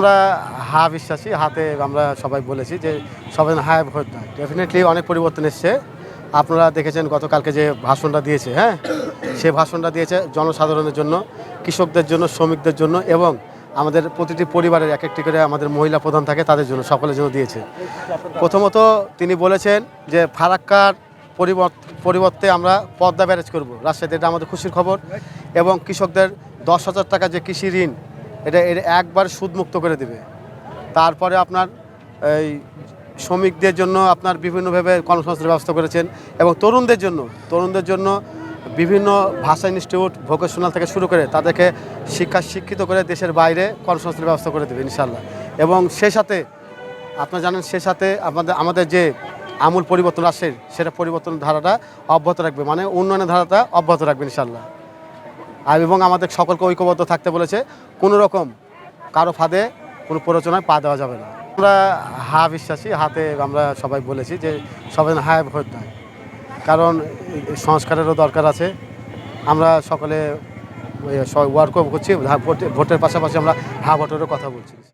আমরা হা বিশ্বাসী, হাতে আমরা সবাই বলেছি যে সবাই হায় ভোট দেয় ডেফিনেটলি অনেক পরিবর্তন এসছে। আপনারা দেখেছেন গতকালকে যে ভাষণটা দিয়েছে হ্যাঁ? সে ভাষণটা দিয়েছে জনসাধারণের জন্য, কৃষকদের জন্য, শ্রমিকদের জন্য এবং আমাদের প্রতিটি পরিবারের এক একটি করে আমাদের মহিলা প্রধান থাকে, তাদের জন্য, সকলের জন্য দিয়েছে। প্রথমত তিনি বলেছেন যে ফারাক্কার পরিবর্তে আমরা পদ্মা ব্যারেজ করব। রাজশাহীতে এটা আমাদের খুশির খবর এবং কৃষকদের দশ হাজার টাকা যে কৃষি ঋণ এটা এটা একবার সুদমুক্ত করে দেবে। তারপরে আপনার এই শ্রমিকদের জন্য আপনার বিভিন্নভাবে কর্মসংস্থানের ব্যবস্থা করেছেন এবং তরুণদের জন্য তরুণদের জন্য বিভিন্ন ভাষা ইনস্টিটিউট ভোকেশনাল থেকে শুরু করে তাদেরকে শিক্ষা শিক্ষিত করে দেশের বাইরে কর্মসংস্থানের ব্যবস্থা করে দেবে ইনশাল্লাহ এবং সেই সাথে, আপনারা জানেন সে সাথে আমাদের আমাদের যে আমূল পরিবর্তন আসে, সেটা পরিবর্তন ধারাটা অব্যাহত রাখবে। মানে উন্নয়নের ধারাটা অব্যাহত রাখবে ইনশাল্লাহ আর এবং আমাদের সকলকে ঐক্যবদ্ধ থাকতে বলেছে, কোনো রকম কারও ফাঁদে, কোনো প্ররোচনায় পা দেওয়া যাবে না। আমরা হা বিশ্বাসী, হাতে আমরা সবাই বলেছি যে সবাই হায় ভোট নয়। কারণ সংস্কারেরও দরকার আছে। আমরা সকলে ওয়ার্কও করছি ভোটের পাশাপাশি আমরা হা ভোটেরও কথা বলছি।